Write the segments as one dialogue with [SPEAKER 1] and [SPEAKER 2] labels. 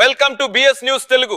[SPEAKER 1] Welcome to BS news Telugu.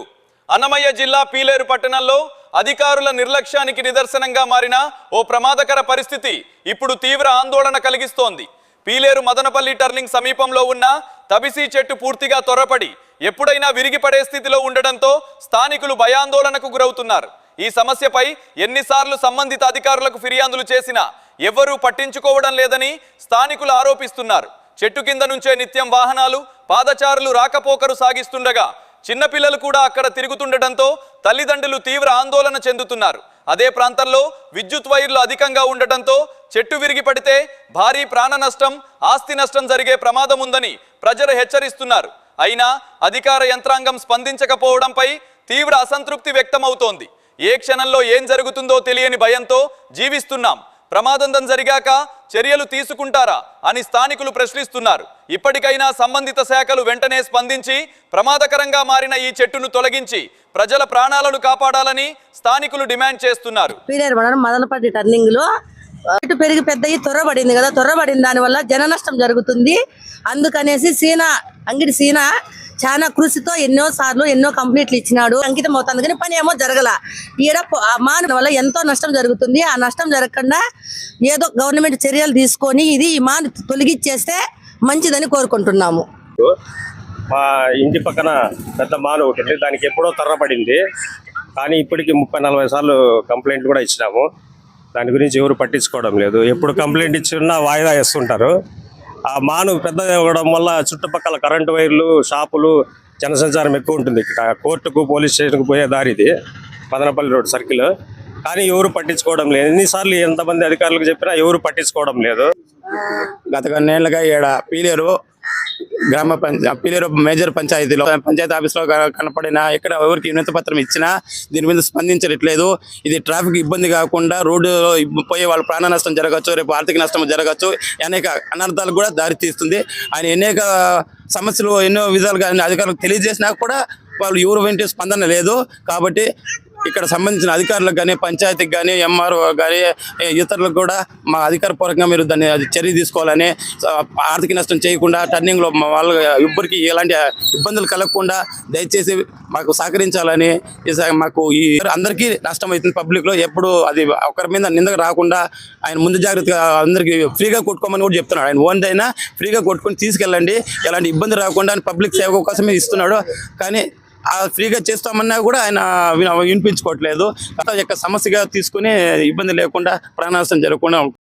[SPEAKER 1] Annamayya జిల్లా పీలేరు పట్టణంలో అధికారుల నిర్లక్ష్యానికి నిదర్శనంగా మారిన ఓ ప్రమాదకర పరిస్థితి ఇప్పుడు తీవ్ర ఆందోళన కలిగిస్తోంది. పీలేరు మదనపల్లి టర్నింగ్ సమీపంలో ఉన్న తబిసి చెట్టు పూర్తిగా త్వరపడి ఎప్పుడైనా విరిగిపడే స్థితిలో ఉండడంతో స్థానికులు భయాందోళనకు గురవుతున్నారు. ఈ సమస్యపై ఎన్నిసార్లు సంబంధిత అధికారులకు ఫిర్యాదులు చేసినా ఎవ్వరూ పట్టించుకోవడం లేదని స్థానికులు ఆరోపిస్తున్నారు. చెట్టు కింద నుంచే నిత్యం వాహనాలు పాదచారులు రాకపోకరు సాగిస్తుండగా చిన్నపిల్లలు కూడా అక్కడ తిరుగుతుండటంతో తల్లిదండ్రులు తీవ్ర ఆందోళన చెందుతున్నారు. అదే ప్రాంతంలో విద్యుత్ వైర్లు అధికంగా ఉండటంతో చెట్టు విరిగి పడితే భారీ ప్రాణ నష్టం ఆస్తి నష్టం జరిగే ప్రమాదం ఉందని ప్రజలు హెచ్చరిస్తున్నారు. అయినా అధికార యంత్రాంగం స్పందించకపోవడంపై తీవ్ర అసంతృప్తి వ్యక్తమవుతోంది. ఏ క్షణంలో ఏం జరుగుతుందో తెలియని భయంతో జీవిస్తున్నాం. ప్రమాదం జరిగాక చర్యలు తీసుకుంటారా అని స్థానికులు ప్రశ్నిస్తున్నారు. ఇప్పటికైనా సంబంధిత శాఖలు వెంటనే స్పందించి ప్రమాదకరంగా మారిన ఈ చెట్టును తొలగించి ప్రజల ప్రాణాలను కాపాడాలని స్థానికులు డిమాండ్ చేస్తున్నారు.
[SPEAKER 2] మదనపల్లి టర్నింగ్లో అటు పెరిగి పెద్దయి త్వరబడింది కదా త్వరబడిన దాని వల్ల జన నష్టం జరుగుతుంది. అందుకనేసి సీనా అంగిడి సీనా చాలా కృషితో ఎన్నో సార్లు ఎన్నో కంప్లీట్లు ఇచ్చినాడు. అంకితం అవుతుంది. కానీ పని ఏమో జరగల. ఈడ ఆ మాన వల్ల ఎంతో నష్టం జరుగుతుంది. ఆ నష్టం జరగకుండా ఏదో గవర్నమెంట్ చర్యలు తీసుకొని ఇది ఈ మాన్ తొలగిచ్చేస్తే మంచిదని కోరుకుంటున్నాము.
[SPEAKER 3] మా ఇంటి పక్కన పెద్ద మాల్ ఒకటి ఉంది. దానికి ఎప్పుడో తర్రపడింది కానీ ఇప్పటికి ముప్పై నలభై సార్లు కంప్లైంట్ కూడా ఇచ్చినాము. దాని గురించి ఎవరు పట్టించుకోవడం లేదు. ఎప్పుడు కంప్లైంట్ ఇచ్చినా వాయిదా వేస్తుంటారు. ఆ మాను పెద్దది ఇవ్వడం వల్ల చుట్టుపక్కల కరెంటు వైర్లు షాపులు జనసంచారం ఎక్కువ ఉంటుంది. ఇక్కడ కోర్టుకు పోలీస్ స్టేషన్కు పోయే దారి ఇది. Padanapalli road circle. కానీ ఎవరు పట్టించుకోవడం లేదు. ఎన్నిసార్లు ఎంతమంది అధికారులకు చెప్పినా ఎవరు పట్టించుకోవడం లేదు.
[SPEAKER 4] గత కొన్నేళ్ళుగా ఈడ పీలేరు గ్రామ పంచ పీలేరు మేజర్ పంచాయతీలో పంచాయతీ ఆఫీస్లో కనపడిన ఎక్కడ ఎవరికి వినతి పత్రం ఇచ్చినా దీని మీద స్పందించట్లేదు. ఇది ట్రాఫిక్ ఇబ్బంది కాకుండా రోడ్డు పోయే వాళ్ళ ప్రాణ నష్టం జరగచ్చు రేపు ఆర్థిక నష్టం జరగచ్చు అనేక అనర్థాలకు కూడా దారి తీస్తుంది ఆయన అనేక సమస్యలు ఎన్నో విధాలుగా అధికారులకు తెలియజేసినా కూడా వాళ్ళు ఎవరు వెంటే స్పందన లేదు. కాబట్టి ఇక్కడ సంబంధించిన అధికారులకు కానీ పంచాయతీకి కానీ ఎంఆర్ఓ కానీ ఇతరులకు కూడా మా అధికారపూర్వకంగా మీరు దాన్ని అది చర్య తీసుకోవాలని ఆర్థిక నష్టం చేయకుండా టర్నింగ్లో మా వాళ్ళ ఇబ్బరికి ఎలాంటి ఇబ్బందులు కలగకుండా దయచేసి మాకు సహకరించాలని ఈ స- మాకు ఈ అందరికీ నష్టం అవుతుంది పబ్లిక్లో. ఎప్పుడు అది ఒకరి మీద నిందకు రాకుండా ఆయన ముందు జాగ్రత్తగా అందరికీ ఫ్రీగా కొట్టుకోమని కూడా చెప్తున్నాడు. ఆయన ఓన్ అయినా ఫ్రీగా కొట్టుకొని తీసుకెళ్ళండి. ఎలాంటి ఇబ్బంది రాకుండా పబ్లిక్ సేవ కోసమే ఇస్తున్నాడు. కానీ ఫ్రీగా చేస్తామన్నా కూడా ఆయన వినిపించుకోవట్లేదు. యొక్క సమస్యగా తీసుకుని ఇబ్బంది లేకుండా ప్రాణాసం జరగకుండా